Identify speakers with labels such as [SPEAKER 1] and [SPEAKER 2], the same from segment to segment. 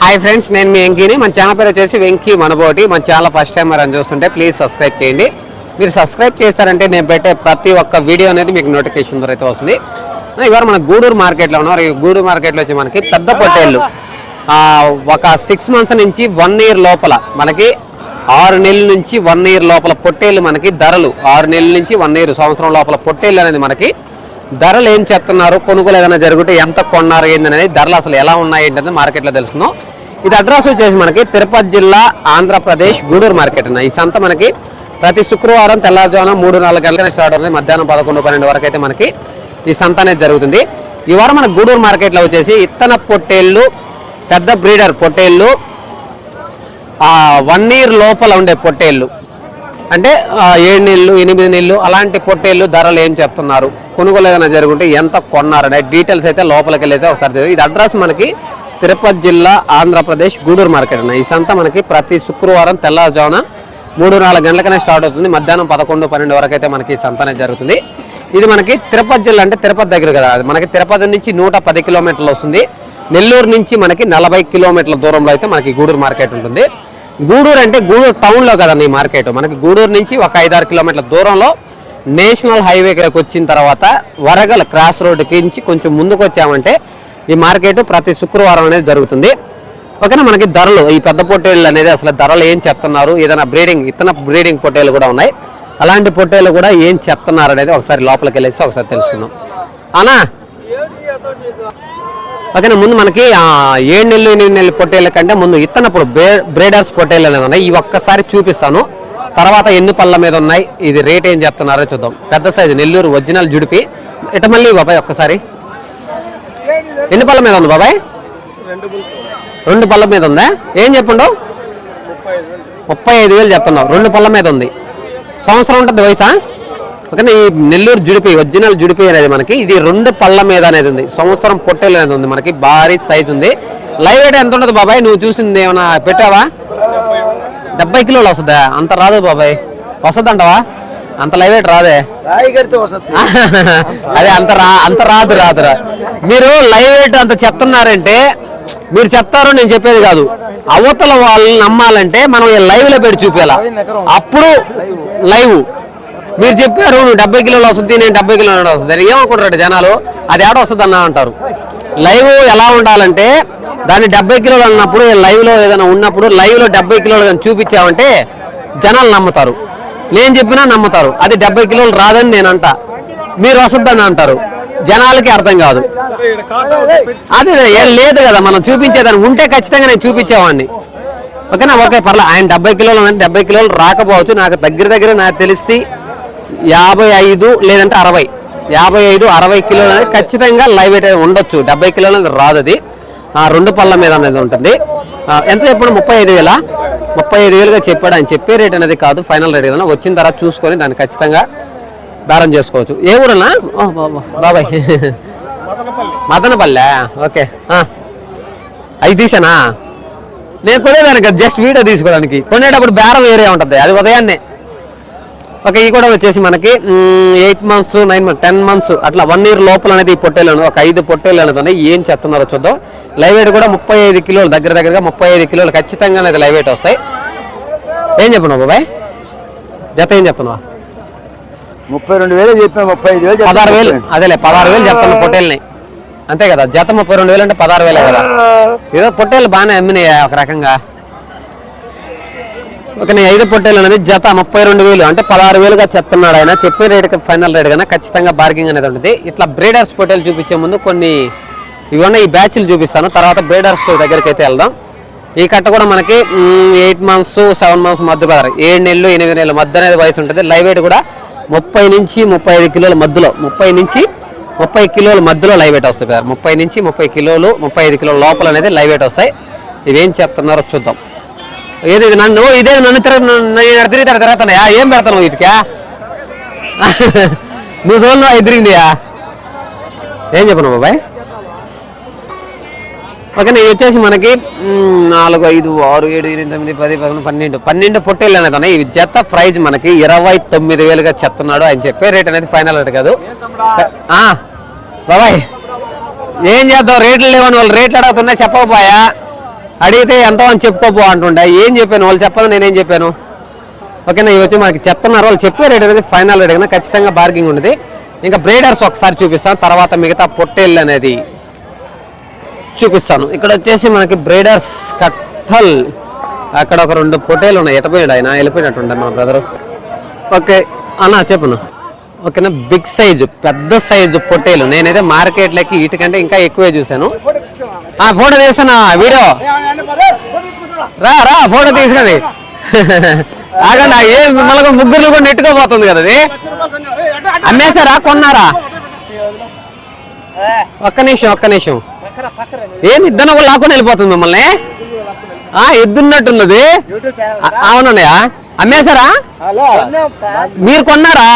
[SPEAKER 1] Hi friends నేను మీ వెంకీని. మన channel పేరు వచ్చేసి వెంకీ మనబోటి. మన ఛానల్ ఫస్ట్ టైం అని చూస్తుంటే ప్లీజ్ సబ్స్క్రైబ్ చేయండి. మీరు సబ్స్క్రైబ్ చేస్తారంటే నేను పెట్టే ప్రతి ఒక్క వీడియో అనేది మీకు నోటిఫికేషన్ ద్వారా అయితే వస్తుంది. ఇవాళ మన గూడూరు మార్కెట్లో ఉన్నారు. ఈ గూడూరు మార్కెట్లో వచ్చి మనకి పెద్ద పొట్టేళ్ళు. ఒక సిక్స్ మంత్స్ నుంచి వన్ ఇయర్ లోపల మనకి ఆరు నెలల నుంచి వన్ ఇయర్ లోపల పొట్టేళ్ళు మనకి ధరలు. ఆరు నెలల నుంచి వన్ ఇయర్ సంవత్సరం లోపల పొట్టేళ్ళు అనేది మనకి ధరలు ఏం చెప్తున్నారు? కొనుగోలు ఏదైనా జరుగుతే ఎంత కొన్నారు? ఏంటనేది ధరలు అసలు ఎలా ఉన్నాయి ఏంటనేది మార్కెట్లో తెలుసుకుందాం. ఇది అడ్రస్ వచ్చేసి మనకి తిరుపతి జిల్లా ఆంధ్రప్రదేశ్ గూడూరు మార్కెట్ అన్న ఈ సంత మనకి ప్రతి శుక్రవారం తెల్లవారుజామున మూడు నాలుగు గంటలకు స్టార్ట్ అవుతుంది. మధ్యాహ్నం పదకొండు పన్నెండు వరకు అయితే మనకి ఈ సంత అనేది జరుగుతుంది. ఈ వారం మన గూడూరు మార్కెట్లో వచ్చేసి ఇత్తన పొట్టేళ్ళు పెద్ద బ్రీడర్ పొట్టేళ్ళు వన్ ఇయర్ లోపల ఉండే పొట్టేళ్ళు. అంటే ఏడు నెలలు ఎనిమిది నెలలు అలాంటి పొట్టేళ్ళు ధరలు ఏం చెప్తున్నారు? కొనుగోలు ఏదైనా జరుగుంటే ఎంత కొన్నారు డీటెయిల్స్ అయితే లోపలికి వెళ్ళేసి ఒకసారి ఇది అడ్రస్ మనకి తిరుపతి జిల్లా ఆంధ్రప్రదేశ్ గూడూరు మార్కెట్ అన్న. ఈ సంత మనకి ప్రతి శుక్రవారం తెల్లవారుజామున మూడు నాలుగు గంటలకనే స్టార్ట్ అవుతుంది. మధ్యాహ్నం పదకొండు పన్నెండు వరకు అయితే మనకి ఈ సంత అనేది జరుగుతుంది. ఇది మనకి తిరుపతి జిల్లా అంటే తిరుపతి దగ్గర కదా. మనకి తిరుపతి నుంచి నూట పది కిలోమీటర్లు వస్తుంది. నెల్లూరు నుంచి మనకి నలభై కిలోమీటర్ల దూరంలో అయితే మనకి గూడూరు మార్కెట్ ఉంటుంది. గూడూరు అంటే గూడూరు టౌన్లో కదండి ఈ మార్కెట్. మనకి గూడూరు నుంచి ఒక ఐదారు కిలోమీటర్ల దూరంలో నేషనల్ హైవేకి వచ్చిన తర్వాత వరగల్ క్రాస్ రోడ్డుకి నుంచి కొంచెం ముందుకు వచ్చామంటే ఈ మార్కెట్ ప్రతి శుక్రవారం అనేది జరుగుతుంది. ఓకేనా? మనకి ధరలు ఈ పెద్ద పొట్టేళ్ళు అనేది అసలు ధరలు ఏం చెప్తున్నారు? ఏదైనా బ్రీడింగ్ ఇతన బ్రీడింగ్ పొట్టేలు కూడా ఉన్నాయి. అలాంటి పొట్టేలు కూడా ఏం చెప్తున్నారు అనేది ఒకసారి లోపలికి వెళ్ళేసి ఒకసారి తెలుసుకుందాం. అనా ఓకేనా ముందు మనకి ఏడు నెలలు ఎనిమిది నెలలు పొట్టేళ్ళ కంటే ముందు ఇత్తనప్పుడు బ్రేడర్స్ పొట్టేళ్ళు అనేది ఉన్నాయి. ఈ ఒక్కసారి చూపిస్తాను. తర్వాత ఎన్ని పళ్ళ మీద ఉన్నాయి ఇది రేట్ ఏం చెప్తున్నారో చూద్దాం. పెద్ద సైజు నెల్లూరు ఒరిజినల్ జుడిపి. ఇట మళ్ళీ బాబాయ్ ఒక్కసారి? ఎన్ని పళ్ళ మీద ఉంది బాబాయ్? రెండు పళ్ళ మీద ఉందా? ఏం చెప్పండు? ముప్పై ఐదు వేలు చెప్తున్నావు. రెండు పళ్ళ మీద ఉంది. సంవత్సరం ఉంటుంది వయసా? ఓకేనా ఈ నెల్లూరు జుడిపి ఒరిజినల్ జుడిపి అనేది మనకి ఇది రెండు పళ్ళ మీద అనేది ఉంది. సంవత్సరం పొట్టేలు అనేది ఉంది మనకి భారీ సైజ్ ఉంది. లైవ్ వెయిట్ ఎంత ఉంటుంది బాబాయ్? నువ్వు చూసింది ఏమైనా పెట్టావా? డెబ్బై కిలోలు వస్తుందా? అంత రాదు బాబాయ్. వస్తుందంటవా? అంత లైవ్ వెయిట్ రాదే. అదే అంత రా అంత రాదు రాదు రా. మీరు లైవ్ వెయిట్ అంత చెప్తున్నారంటే మీరు చెప్తారు నేను చెప్పేది కాదు. అవతల వాళ్ళని నమ్మాలంటే మనం ఈ లైవ్లో పెట్టి చూపించాల అప్పుడు లైవ్. మీరు చెప్పారు నువ్వు డెబ్బై కిలోలు వస్తుంది నేను డెబ్బై కిలోలు వస్తుంది. ఏమనుకుంటారు జనాలు అది ఏడ వస్తుంది అన్న అంటారు. లైవ్ ఎలా ఉండాలంటే దాన్ని డెబ్బై కిలోలు అన్నప్పుడు లైవ్లో ఏదైనా ఉన్నప్పుడు లైవ్లో డెబ్బై కిలోలు కానీ చూపించామంటే జనాలు నమ్ముతారు. నేను చెప్పినా నమ్ముతారు. అది డెబ్బై కిలోలు రాదని నేను అంట మీరు వస్తుందని అంటారు. జనాలకి అర్థం కాదు. అదే ఏం లేదు కదా మనం చూపించేదాన్ని ఉంటే ఖచ్చితంగా నేను చూపించేవాడిని. ఓకేనా? ఓకే పర్లే. ఆయన డెబ్బై కిలోలు అంటే డెబ్బై కిలోలు రాకపోవచ్చు. నాకు దగ్గర దగ్గర నాకు తెలిసి యాభై ఐదు లేదంటే అరవై. యాభై ఐదు అరవై కిలోలు అనేది ఖచ్చితంగా లైవ్ వెయిట్ ఉండొచ్చు. డెబ్బై కిలోలు అనేది రాదు అది. ఆ, రెండు పళ్ళ మీద అనేది ఉంటుంది. ఎంత చెప్పాడు? ముప్పై ఐదు వేల? ముప్పై ఐదు వేలుగా చెప్పాడు. ఆయన చెప్పే రేట్ అనేది కాదు. ఫైనల్ రేట్ ఏదైనా వచ్చిన తర్వాత చూసుకొని దాన్ని ఖచ్చితంగా బేరం చేసుకోవచ్చు. ఏ ఊరన్నా? బాబాయ్. మదనపల్లె. ఓకే. అవి తీసానా? నేను కొనేదానికి జస్ట్ వీడియో తీసుకోవడానికి. కొనేటప్పుడు బేరం వేరే ఉంటుంది. అది ఉదయాన్నే. ఓకే ఈ కూడా వచ్చేసి మనకి eight months nine months ten months అట్లా వన్ ఇయర్ లోపల అనేది ఈ పొట్టేలు ఒక ఐదు పొట్టేలు అనేది ఉన్నాయి. ఏం చెప్తున్నారో చూద్దాం. లైవ్ వెయిట్ కూడా ముప్పై ఐదు కిలోలు దగ్గర దగ్గరగా ముప్పై ఐదు కిలోలు ఖచ్చితంగా అనేది లైవ్ వెయిట్ వస్తాయి. ఏం చెప్పినావు బాబాయ్? జత ఏం చెప్తున్నావా?
[SPEAKER 2] ముప్పై రెండు వేలు చెప్పిన ముప్పై ఐదు వేలు
[SPEAKER 1] పదహారు వేలు. అదేలే పదహారు వేలు చెప్తాను పొట్టేల్ని. అంతే కదా జత ముప్పై రెండు వేలు అంటే పదహారు వేలే కదా. ఏదో పొట్టేలు బాగానే అమ్మినాయి ఒక రకంగా? ఒక నేను ఐదు పొట్టేలు అనేది జత ముప్పై రెండు వేలు అంటే పదహారు వేలుగా చెప్తున్నాడు ఆయన. చెప్పే రేట్ ఫైనల్ రేట్ కన్నా ఖచ్చితంగా బార్గింగ్ అనేది ఉంటుంది. ఇట్లా బ్రీడర్స్ పొట్టేలు చూపించే ముందు కొన్ని ఇవన్నీ ఈ బ్యాచ్లు చూపిస్తాను. తర్వాత బ్రీడర్స్ దగ్గరికి అయితే వెళ్దాం. ఈ కట్ట కూడా మనకి ఎయిట్ మంత్స్ సెవెన్ మంత్స్ మధ్య బదర్ ఏడు నెలలు ఎనిమిది నెలల మధ్య అనేది వయసు ఉంటుంది. లైవ్ వెయిట్ కూడా ముప్పై నుంచి ముప్పై ఐదు కిలోల మధ్యలో ముప్పై నుంచి ముప్పై కిలోల మధ్యలో లైవ్ వెయిట్ వస్తాయి బ్రదర్ ముప్పై నుంచి ముప్పై కిలోలు ముప్పై ఐదు కిలోల లోపల అనేది లైవ్ వెయిట్ వస్తాయి. ఇవేం చెప్తున్నారో చూద్దాం. ఏది ఇది నన్ను? ఇదే నన్ను తిరగ నేను తిరిగి తిరుగుతానయా ఏం పెడతాను వీటికా నువ్వు చూడను అవి తిరిగిందియా ఏం చెప్పను బాబాయ్? ఓకే వచ్చేసి మనకి నాలుగు ఐదు ఆరు ఏడు ఎనిమిది తొమ్మిది పది పదకొండు పన్నెండు. పన్నెండు పొట్టేళ్ళు అనేది ఉన్నాయి ఇవి జత ప్రైజ్ మనకి ఇరవై తొమ్మిది వేలుగా చెప్తున్నాడు అని చెప్పే రేట్ అనేది ఫైనల్ రేట్ కాదు. ఆ, బాబాయ్ ఏం చేద్దాం? రేట్లు లేవని వాళ్ళు రేట్లు అడుగుతున్నాయి చెప్పకపోయా? అడిగితే ఎంతో అని చెప్పుకోపో అంటుండే. ఏం చెప్పాను? వాళ్ళు చెప్పదు నేనేం చెప్పాను? ఓకేనా ఇవి వచ్చి మనకి చెప్తున్నారు. వాళ్ళు చెప్పే రేట్ అనేది ఫైనల్ రేట్ కన్నా ఖచ్చితంగా బార్గింగ్ ఉంటుంది ఇంకా బ్రేడర్స్ ఒకసారి చూపిస్తాను. తర్వాత మిగతా పొట్టేళ్ళు అనేది చూపిస్తాను. ఇక్కడ వచ్చేసి మనకి బ్రేడర్స్ కట్టల్. అక్కడ ఒక రెండు పొట్టేలు ఉన్నాయి. ఎటపోయాడు ఆయన. వెళ్ళిపోయినట్టుండే మా బ్రదరు ఓకే అన్న చెప్పును. ఓకేనా బిగ్ సైజు పెద్ద సైజు పొట్టేలు నేనైతే మార్కెట్లోకి వీటికంటే ఇంకా ఎక్కువే చూశాను. ఆ ఫోటో తీస్తున్నా వీడియో. రా రా ఫోటో తీసుకొని. ఆగండి ఏ మిమ్మల్ని ముగ్గురు కూడా నెట్టుకోబోతుంది కదా అది? అమ్మేశారా కొన్నారా? ఒక్క నిమిషం ఒక్క నిమిషం. ఏం ఇద్దరు కూడా లాక్కొని వెళ్ళిపోతుంది మిమ్మల్ని? ఆ ఇద్దున్నట్టున్నది. అవునన్నయ్య. అమ్మేశారా? మీరు కొన్నారా?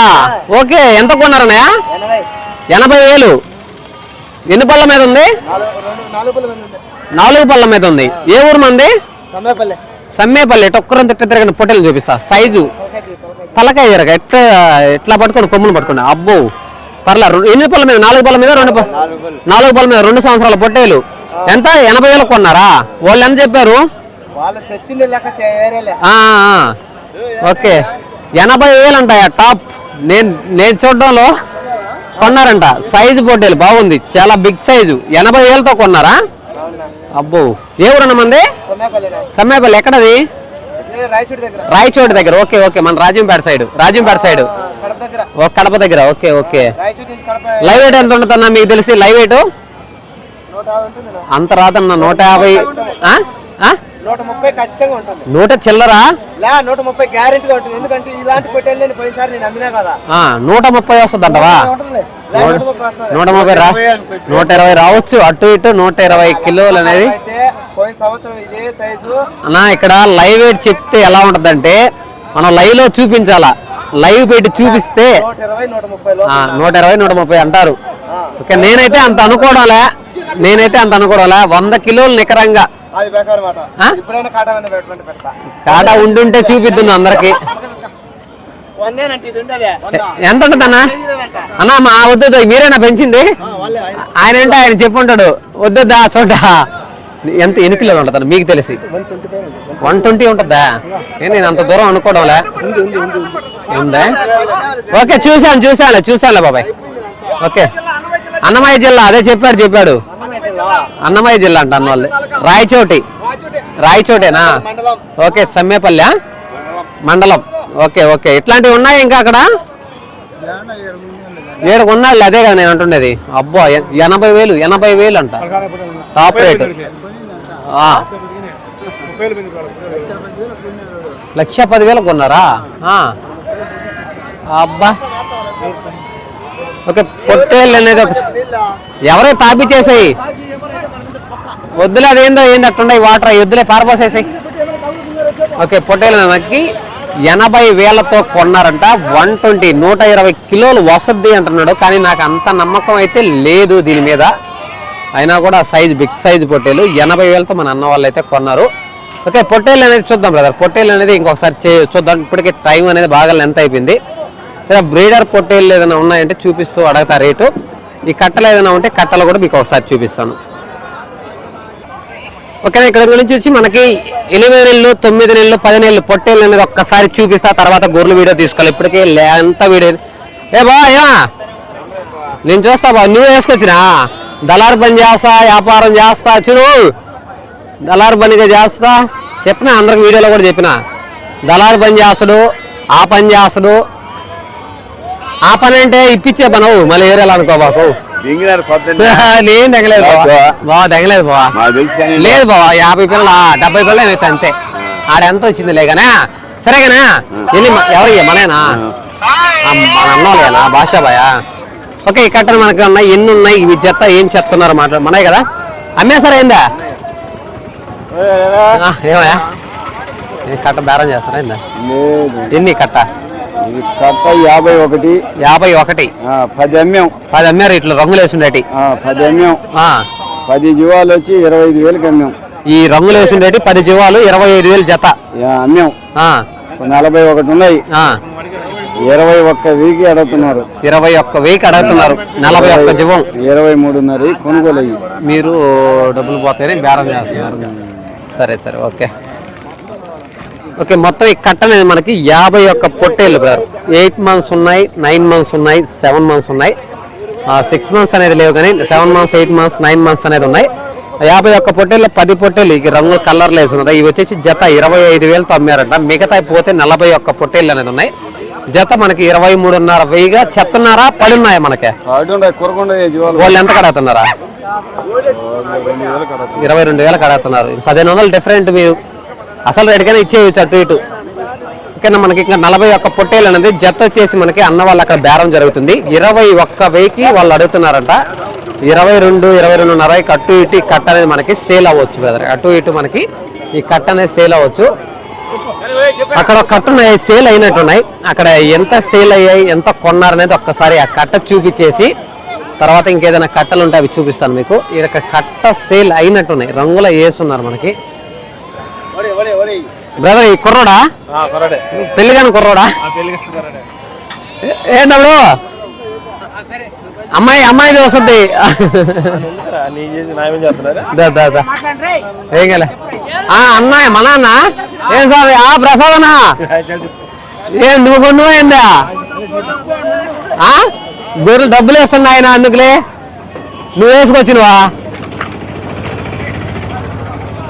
[SPEAKER 1] ఓకే ఎంత కొన్నారన్నయ్య? ఎనభై వేలు. ఎన్ని పళ్ళ మీద ఉంది? నాలుగు పళ్ళ మీద ఉంది. ఏ ఊరు మంది? సమ్మేపల్లి. ఒక్కరం తిట్ట తిరగని పొట్టెలు చూపిస్తా. సైజు? తలకాయ జరగ ఎట్లా ఎట్లా పట్టుకోండి కొమ్ములు పట్టుకోండి అబ్బో పర్లా ఎన్ని పళ్ళ మీద? నాలుగు పళ్ళ మీద రెండు నాలుగు పళ్ళ. మీద రెండు సంవత్సరాల పొట్టేలు. ఎంత? ఎనభై వేలకు కొన్నారా? వాళ్ళు ఎంత చెప్పారు. ఓకే. ఎనభై వేలు అంటాయా టాప్. నేను నేను చూడడంలో కొన్నారంట. సైజు పొట్టేలు బాగుంది. చాలా బిగ్ సైజు. ఎనభై వేలతో కొన్నారా? అబ్బో. ఏ ఊరన్న మంది
[SPEAKER 2] సమయపల్లె
[SPEAKER 1] సమ్మేపల్లి. ఎక్కడది? రాయచోటి దగ్గర. Okay okay. మన రాజంపేట సైడ్. రాజంపేట సైడ్.
[SPEAKER 2] కడప దగ్గర.
[SPEAKER 1] ఓ కడప దగ్గర. Okay okay. లైవ్ వెయిట్ ఎంత ఉంటుందన్నా? మీకు తెలిసి లైవ్
[SPEAKER 2] నా.
[SPEAKER 1] అంత రాదన్న. నూట యాభై?
[SPEAKER 2] నూట ముప్పై ఖచ్చితంగా ఉంటుంది.
[SPEAKER 1] నూట చిల్లరా?
[SPEAKER 2] లే నూట ముప్పై గ్యారెంటీగా ఉంటుంది. ఎందుకంటే ఇలాంటి పెట్టెలు నేను పోయినసారి నేను అమ్మినా కదా.
[SPEAKER 1] ఆ, నూట ముప్పై వస్తుంది అంటవా
[SPEAKER 2] నూట ముప్పై
[SPEAKER 1] రా నూట ఇరవై రావచ్చు. అటు ఇటు నూట ఇరవై కిలోలు అనేది
[SPEAKER 2] పోయిన సంవత్సరం ఇదే సైజు
[SPEAKER 1] అన్నా ఇక్కడ లైవ్ వెయిట్ చెప్తే ఎలా ఉంటదంటే మనం లైవ్లో చూపించాలా? లైవ్ పెట్టి చూపిస్తే
[SPEAKER 2] నూట ఇరవై నూట ముప్పై లో
[SPEAKER 1] ఆ, నూట ఇరవై నూట ముప్పై అంటారు. ఓకే నేనైతే అంత అనుకోవడంలే. నేనైతే అంత అనుకోవడంలే. వంద కిలోలు నికరంగా.
[SPEAKER 2] అది బెటర్ మాట
[SPEAKER 1] ఆ?
[SPEAKER 2] ఇప్పుడైనా కాటా మీద పెట్టమంటే పెడతా.
[SPEAKER 1] కాటా ఉండుంటే చూపిద్దును అందరికి. ఎంత ఉంటుంది అన్న మా వద్దు మీరేనా పెంచింది? ఆయన. అంటే ఆయన చెప్పుంటాడు. వద్దా చోట. ఎంత ఎన్ని కిలోలు ఉంటుంది మీకు తెలిసి. వన్ ట్వంటీ ఉంటుందా? ఏ నేను అంత దూరం అనుకోవడంలే? ఉందా? ఓకే చూశాను చూశాను చూశానులే బాబాయ్. ఓకే. అన్నమయ్య జిల్లా అదే చెప్పాడు చెప్పాడు. అన్నమయ్య జిల్లా అంట అన్నవాళ్ళు రాయచోటి. రాయచోటేనా? ఓకే సమ్మేపల్లి మండలం. Okay okay. ఇట్లాంటివి ఉన్నాయి ఇంకా అక్కడ? ఏడు కొన్నాళ్ళు అదే కదా నేను అంటుండేది అబ్బా ఎ- ఎనభై వేలు ఎనభై వేలు అంట. టాప్ రేట్ లక్ష పదివేలు కొన్నారా? అబ్బా. ఓకే పొట్టేళ్ళు అనేది ఒక ఎవరో తాపిచ్చేసాయి వద్దులే అదేందో ఏంది అట్టుండే వాటర్ అవి వద్దులే పారపోసేసాయి ఓకే పొట్టేలు నక్కి ఎనభై వేలతో కొన్నారంట. వన్ ట్వంటీ నూట ఇరవై కిలోలు వసద్ది అంటున్నాడు. కానీ నాకు అంత నమ్మకం అయితే లేదు దీని మీద. అయినా కూడా సైజ్ బిగ్ సైజ్ పొట్టేలు. ఎనభై వేలతో మన అన్న వాళ్ళు అయితే కొన్నారు. ఓకే పొట్టేలు అనేది చూద్దాం బ్రదర్. పొట్టేలు అనేది ఇంకొకసారి చూద్దాం. ఇప్పటికే టైం అనేది బాగా లెంత్ అయిపోయింది. లేదా బ్రీడర్ పొట్టేలు ఏదైనా ఉన్నాయంటే చూపిస్తూ అడగతా రేటు. ఈ కట్టలు ఏదైనా ఉంటే కట్టలు కూడా మీకు ఒకసారి చూపిస్తాను. ఓకే ఇక్కడ గురించి వచ్చి మనకి ఎనిమిది నెలలు తొమ్మిది నెలలు పది నెలలు పొట్టేళ్ళు అనేది ఒక్కసారి చూపిస్తా తర్వాత గొర్రెలు వీడియో తీసుకోవాలి ఇప్పటికే లే- ఎంత వీడియో ఏ బా ఏమా? నేను చూస్తా బా నువ్వు వేసుకొచ్చినా? దళారు పని చేస్తా వ్యాపారం చేస్తా చూడు. దళారు పనిగా చేస్తా. చెప్పిన అందరికి వీడియోలో కూడా చెప్పిన. దళారు పని చేస్తాడు ఆ పని చేస్తాడు ఆ పని అంటే ఇప్పించే పనవు. మళ్ళీ ఏరేలా అనుకో బాకు
[SPEAKER 3] దింగినారు పొద్దున్న.
[SPEAKER 1] నేను తెగలేదు బావా. బావా. తెగలేదు బావా. లేదు బావా యాభై పిల్లల డెబ్బై పిల్లలు ఏమైతే అంతే. ఆడ ఎంత వచ్చింది లేకనా సరేగానా మ- ఎవరు మనేనా మన అన్నోళ్ళేనా? భాషా బాయా? ఓకే ఈ కట్టలు మనకి ఉన్నాయి. ఎన్ని ఉన్నాయి? ఇవి చెత్త ఏం చెప్తున్నారు మాట మనమే కదా? అమ్మేసారా ఏందా ఏమయ్యా? కట్ట బేరం చేస్తారా ఏందా? ఎన్ని కట్ట?
[SPEAKER 3] ఇది కట్ట యాభై ఒకటి.
[SPEAKER 1] యాభై ఒకటి.
[SPEAKER 3] పది అమ్మాం
[SPEAKER 1] పది అమ్మారు ఇట్లా రంగులు వేసిండేటి?
[SPEAKER 3] పది అమ్మాం పది జీవాలు వచ్చి ఇరవై ఐదు వేలకి అమ్మాం.
[SPEAKER 1] ఈ రంగులు వేసిండేటి పది జీవాలు ఇరవై ఐదు వేలు జత.
[SPEAKER 3] అమ్మాం. నలభై ఒకటి ఉన్నాయి. ఇరవై ఒక్క వీకి అడుగుతున్నారు.
[SPEAKER 1] ఇరవై ఒక్క వెయ్యికి అడుగుతున్నారు. నలభై ఒక్క జీవం.
[SPEAKER 3] ఇరవై మూడున్నర కొనుగోలు అయ్యి.
[SPEAKER 1] మీరు డబ్బులు పోతాయని బేరం చేస్తున్నారు. సరే సరే ఓకే. ఓకే మొత్తం ఈ కట్ట అనేది మనకి యాభై ఒక్క పొట్టేళ్ళు బ్రదర్. ఎయిట్ మంత్స్ ఉన్నాయి నైన్ మంత్స్ ఉన్నాయి సెవెన్ మంత్స్ ఉన్నాయి. సిక్స్ మంత్స్ అనేది లేవు కానీ seven months eight months nine months అనేది ఉన్నాయి. యాభై ఒక్క పొట్టేళ్ళు పది పొట్టేళ్ళు ఈ రంగు కలర్లు వేసి ఉన్నాయి ఇవి వచ్చేసి జత ఇరవై ఐదు వేలతో అమ్మారంట మిగతా పోతే నలభై ఒక్క పొట్టేళ్ళు అనేది ఉన్నాయి. జత మనకి ఇరవై మూడున్నర వెయ్యిగా చెప్తున్నారా? పడి ఉన్నాయా మనకి వాళ్ళు ఎంత
[SPEAKER 3] వేలు కడతారు
[SPEAKER 1] ఇరవై రెండు వేలకు అడుగుతున్నారు పదిహేను వందలు డిఫరెంట్ మీరు. అసలు రేటుకైనా ఇచ్చేయచ్చు అటు ఇటు. ఇక్కడ మనకి ఇంకా నలభై ఒక్క పొట్టేలు అనేది జత వచ్చేసి మనకి అన్న వాళ్ళు అక్కడ బేరం జరుగుతుంది. ఇరవై ఒక్క వెయ్యికి వాళ్ళు అడుగుతున్నారంట. ఇరవై రెండు ఇరవై రెండున్నర అటు ఇటు ఈ కట్ట అనేది మనకి సేల్ అవ్వచ్చు బ్రదర్. అటు ఇటు మనకి ఈ కట్ట అనేది సేల్ అవ్వచ్చు. అక్కడ ఒక కట్ట ఉన్నాయి సేల్ అయినట్టున్నాయి అక్కడ ఎంత సేల్ అయ్యాయి ఎంత కొన్నారనేది ఒక్కసారి ఆ కట్ట చూపించేసి తర్వాత ఇంకేదైనా కట్టలు ఉంటే అవి చూపిస్తాను మీకు. ఇక్కడ కట్ట సేల్ అయినట్టున్నాయి రంగుల వేసున్నారు మనకి. బ్రదర్ ఈ కుర్రోడా? పెళ్ళి కాని కుర్రోడా? ఏంటప్పుడు అమ్మాయి అమ్మాయి వస్తుంది దా, దా, దా. ఏం అన్నయ్య మా నాన్న. ఏం సార్? ఆ ప్రసాదనా? ఏం నువ్వు కొన్ను ఏందా? ఆ? గొర్రెలు డబ్బులు వేస్తున్నా ఆయన అందుకులే. నువ్వు వేసుకొచ్చినవా?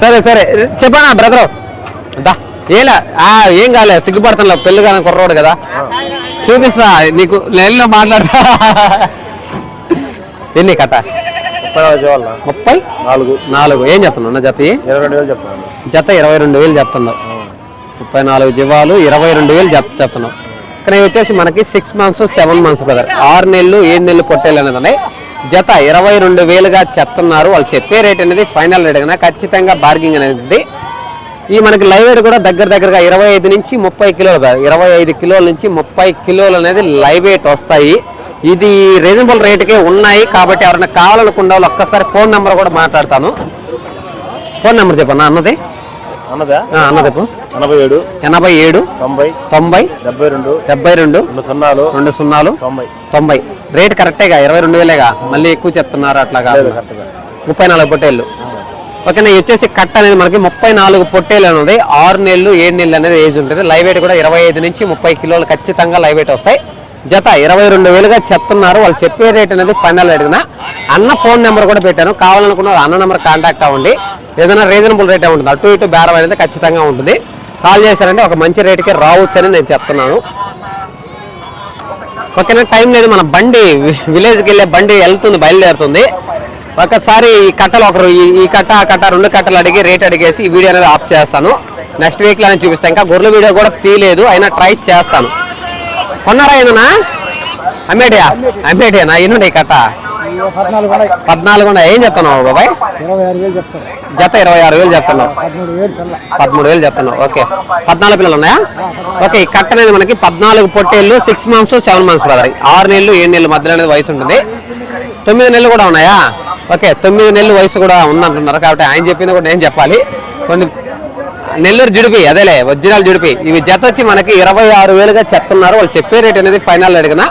[SPEAKER 1] సరే సరే. చెప్పనా బ్రదరు? దా. ఏలా ఆ ఏం కాలే సిగ్గుపడుతున్నా పెళ్ళి కానీ కుర్రోడు కదా. చూపిస్తా నీకు నెలలో మాట్లాడతా. ఎన్ని కథ? ముప్పై
[SPEAKER 3] నాలుగు
[SPEAKER 1] నాలుగు. ఏం చెప్తున్నా జత? జత ఇరవై రెండు వేలు చెప్తున్నావు. ముప్పై నాలుగు జీవాలు ఇరవై రెండు వేలు చెప్ చెప్తున్నావు. కానీ వచ్చేసి మనకి six months seven months brother ఆరు నెలలు ఏడు నెలలు పొట్టేలు అనేది ఉన్నాయి జత ఇరవై రెండు వేలుగా చెప్తున్నారు. వాళ్ళు చెప్పే రేట్ అనేది ఫైనల్ రేట్ కన్నా ఖచ్చితంగా బార్గింగ్ అనేది. ఈ మనకి లైవ్ వెయిట్ కూడా దగ్గర దగ్గరగా ఇరవై ఐదు నుంచి ముప్పై కిలోలు కాదు ఇరవై ఐదు కిలోల నుంచి ముప్పై కిలోలు అనేది లైవ్ వెయిట్ వస్తాయి. ఇది రీజనబుల్ రేటుకే ఉన్నాయి కాబట్టి ఎవరైనా కావాలనుకున్న వాళ్ళు ఒక్కసారి ఫోన్ నెంబర్ కూడా మాట్లాడతాను. ఫోన్ నెంబర్ చెప్పన్నా అన్నది?
[SPEAKER 3] ఎనభై ఏడు.
[SPEAKER 1] ఎనభై ఏడు.
[SPEAKER 3] తొంభై.
[SPEAKER 1] తొంభై.
[SPEAKER 3] డెబ్బై రెండు.
[SPEAKER 1] డెబ్బై రెండు.
[SPEAKER 3] రెండు సున్నాలు.
[SPEAKER 1] రెండు సున్నాలు.
[SPEAKER 3] తొంభై.
[SPEAKER 1] తొంభై. రేట్ కరెక్టేగా ఇరవై రెండు వేలేగా? మళ్ళీ ఎక్కువ చెప్తున్నారు అట్లా కాదు ముప్పై నాలుగు పొట్టేళ్ళు. ఓకేనా వచ్చేసి కట్ట అనేది మనకి ముప్పై నాలుగు పొట్టేలు అనేది ఆరు నెలలు ఏడు నెలలు అనేది ఏజ్ ఉంటుంది. లైవ్ వెయిట్ కూడా ఇరవై ఐదు నుంచి ముప్పై కిలోలు ఖచ్చితంగా లైవ్ వెయిట్ వస్తాయి. జత ఇరవై రెండు వేలుగా చెప్తున్నారు. వాళ్ళు చెప్పే రేట్ అనేది ఫైనల్ కదా అన్న ఫోన్ నెంబర్ కూడా పెట్టాను. కావాలనుకున్న అన్న నెంబర్ కాంటాక్ట్ అవ్వండి. ఏదైనా రీజనబుల్ రేట్ ఉంటుంది. అటు ఇటు బేరం అనేది ఖచ్చితంగా ఉంటుంది. కాల్ చేశారంటే ఒక మంచి రేటుకి రావచ్చు అని నేను చెప్తున్నాను. ఓకేనా? టైం లేదు. మన బండి విలేజ్కి వెళ్ళే బండి వెళ్తుంది బయలుదేరుతుంది. ఒకసారి ఈ కట్టలు ఒకరు ఈ కట్ట ఆ కట్ట రెండు కట్టలు అడిగి రేట్ అడిగేసి ఈ వీడియో అనేది ఆఫ్ చేస్తాను. నెక్స్ట్ వీక్లోనే చూపిస్తాను ఇంకా గొర్రెల వీడియో కూడా తీయలేదు. అయినా ట్రై చేస్తాను. కొన్నారా ఏదన్నా అమ్మేటియా అమ్మేటియా ఎన్నుండే ఈ కట్ట? పద్నాలుగు ఉన్నాయి. ఏం చెప్తున్నావు బాబాయ్? జత ఇరవై ఆరు వేలు చెప్తున్నావు. పదమూడు వేలు చెప్తున్నావు. ఓకే. పద్నాలుగు పిల్లలు ఉన్నాయా? ఓకే ఈ కట్ట అనేది మనకి పద్నాలుగు పొట్టేళ్ళు six months seven months brother ఆరు నెలలు ఏడు నెలలు మధ్యలో అనేది వయసు ఉంటుంది. తొమ్మిది నెలలు కూడా ఉన్నాయా? ఓకే తొమ్మిది నెలలు వయసు కూడా ఉందంటున్నారు. కాబట్టి ఆయన చెప్పింది కూడా నేను చెప్పాలి. కొన్ని నెల్లూరు జుడిపి అదేలే వజ్రాలు జుడిపి. ఇవి జత వచ్చి మనకి ఇరవై ఆరు వేలుగా చెప్తున్నారు. వాళ్ళు చెప్పే రేట్ అనేది ఫైనల్ అడిగిన.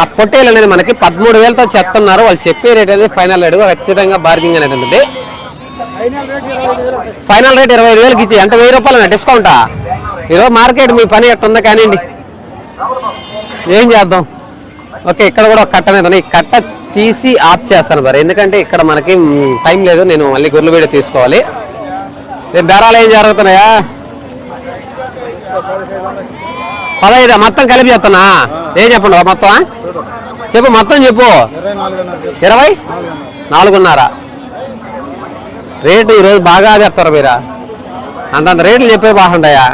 [SPEAKER 1] ఆ పొట్టేలు అనేది మనకి పదమూడు వేలతో చెప్తున్నారు. వాళ్ళు చెప్పే రేట్ అనేది ఫైనల్ అడుగు ఖచ్చితంగా బార్గింగ్ అనేది ఉంటుంది. ఫైనల్ రేట్ ఇరవై ఐదు వేలకి ఇచ్చి అంటే వెయ్యి రూపాయలు డిస్కౌంటా? ఈరోజు మార్కెట్ మీ పని ఎట్టుందా కానివ్వండి. ఏం చేద్దాం? ఓకే ఇక్కడ కూడా కట్ట అనేది ఈ కట్ట తీసి ఆఫ్ చేస్తాను మరి. ఎందుకంటే ఇక్కడ మనకి టైం లేదు నేను మళ్ళీ గొర్రెలు వీడియో తీసుకోవాలి. రేపు బేరాలు ఏం జరుగుతున్నాయా? పదహైదు? మొత్తం కలిపి చెప్తున్నా ఏం చెప్పండి మొత్తం? చెప్పు మొత్తం చెప్పు. ఇరవై? నాలుగున్నర. రేటు ఈరోజు బాగా చెప్తారు మీరా? అంతంత రేట్లు చెప్పే బాగుంటాయా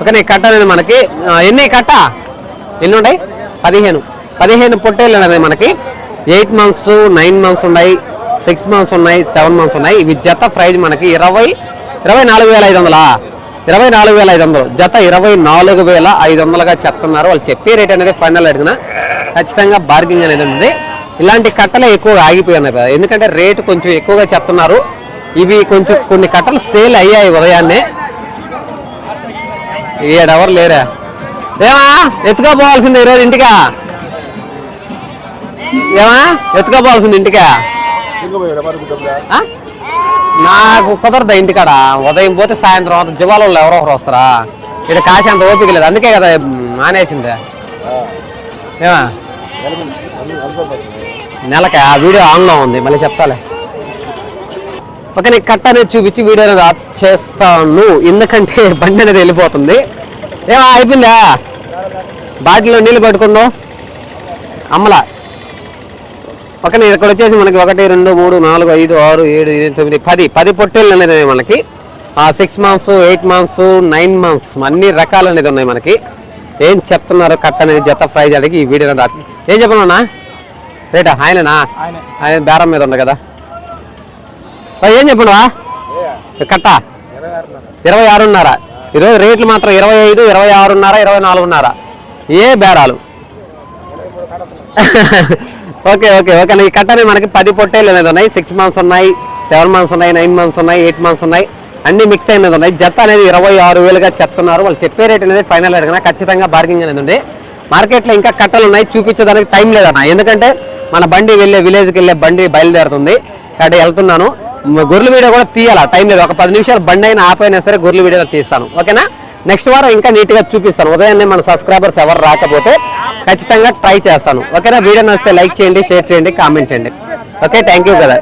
[SPEAKER 1] ఓకే నీకు కట్ట అనేది మనకి ఎన్ని కట్ట? ఎన్ని ఉన్నాయి? పదిహేను. పదిహేను పొట్టేళ్ళు అనేది మనకి ఎయిట్ మంత్స్ నైన్ మంత్స్ ఉన్నాయి సిక్స్ మంత్స్ ఉన్నాయి సెవెన్ మంత్స్ ఉన్నాయి. ఇవి జత ప్రైజ్ మనకి ఇరవై ఇరవై నాలుగు వేల ఐదు వందలా? ఇరవై నాలుగు వేల ఐదు వందలు. జత ఇరవై నాలుగు వేల ఐదు వందలుగా చెప్తున్నారు. వాళ్ళు చెప్పే రేట్ అనేది ఫైనల్ అడిగిన ఖచ్చితంగా బార్గింగ్ అనేది ఉంది. ఇలాంటి కట్టలే ఎక్కువగా ఆగిపోయి ఉన్నాయి కదా. ఎందుకంటే రేటు కొంచెం ఎక్కువగా చెప్తున్నారు. ఇవి కొంచెం కొన్ని కట్టలు సేల్ అయ్యాయి ఉదయాన్నే. ఏడెవరు లేరా? ఏమా? ఎత్తుకోపోవాల్సింది ఈరోజు ఇంటికా? ఏమా? ఎత్తుకోపోవాల్సింది ఇంటికా? నాకు కుదరదు ఇంటికాడ? ఉదయం పోతే సాయంత్రం అంత జివాలో ఎవరో ఒకరు వస్తారా? ఇక్కడ కాశీ అంత ఓపిక లేదు. అందుకే కదా మానేసిందే. ఏమా? నెలకి ఆ వీడియో ఆన్లో ఉంది. మళ్ళీ చెప్తాలే. ఓకే నీకు కట్ట అనేది చూపించి వీడియో అనేది ఆఫ్ చేస్తాను. ఎందుకంటే బండి అనేది వెళ్ళిపోతుంది. ఏమా అయిపోయిందా? బాటిల్లో నీళ్ళు పట్టుకుందో. అమ్మలా నేను ఇక్కడ వచ్చేసి మనకి ఒకటి రెండు మూడు నాలుగు ఐదు ఆరు ఏడు ఎనిమిది తొమ్మిది పది. పది పొట్టేళ్ళు అనేది ఉన్నాయి మనకి. Six months eight months nine months అన్ని రకాలు అనేది ఉన్నాయి మనకి. ఏం చెప్తున్నారు కట్ అనేది జత ప్రైజ్ అడిగి ఈ వీడియో ఏం చెప్పనున్నా రేటా? ఆయననా? ఆయన బేరం మీద ఉంది కదా. ఏం చెప్పండువా? కట్ట. ఇరవై ఆరున్నర. ఈరోజు రేట్లు మాత్రం ఇరవై ఐదు ఇరవై ఆరున్నర ఇరవై నాలుగున్నర. ఏ బేరాలు. Okay okay okay. ఈ కట్టని మనకి పది పొట్టేలు అనేది ఉన్నాయి. సిక్స్ మంత్స్ ఉన్నాయి సెవెన్ మంత్స్ ఉన్నాయి నైన్ మంత్స్ ఉన్నాయి ఎయిట్ మంత్స్ ఉన్నాయి. అన్ని మిక్స్ అయినది ఉన్నాయి. జత అనేది ఇరవై ఆరు వేలుగా చెప్తున్నారు. వాళ్ళు చెప్పే రేట్ అనేది ఫైనల్ అడిగినా కన్నా ఖచ్చితంగా బార్గింగ్ అనేది ఉంది. మార్కెట్లో ఇంకా కట్టలు ఉన్నాయి. చూపించడానికి టైం లేదన్న. ఎందుకంటే మన బండి వెళ్ళే విలేజ్కి వెళ్ళే బండి బయలుదేరుతుంది. కాబట్టి వెళ్తున్నాను. గొర్రెల వీడియో కూడా తీయాలా? టైం లేదు. ఒక పది నిమిషాలు బండి అయినా ఆపైనా సరే గొర్రెల వీడియో తీస్తాను. ఓకేనా? నెక్స్ట్ వారం ఇంకా నీట్గా చూపిస్తాను. ఉదయాన్నే మన సబ్స్క్రైబర్స్ ఎవరు రాకపోతే ఖచ్చితంగా ట్రై చేస్తాను. ఓకేనా? వీడియో నచ్చితే లైక్ చేయండి షేర్ చేయండి కామెంట్ చేయండి. ఓకే? థ్యాంక్ యూ కదా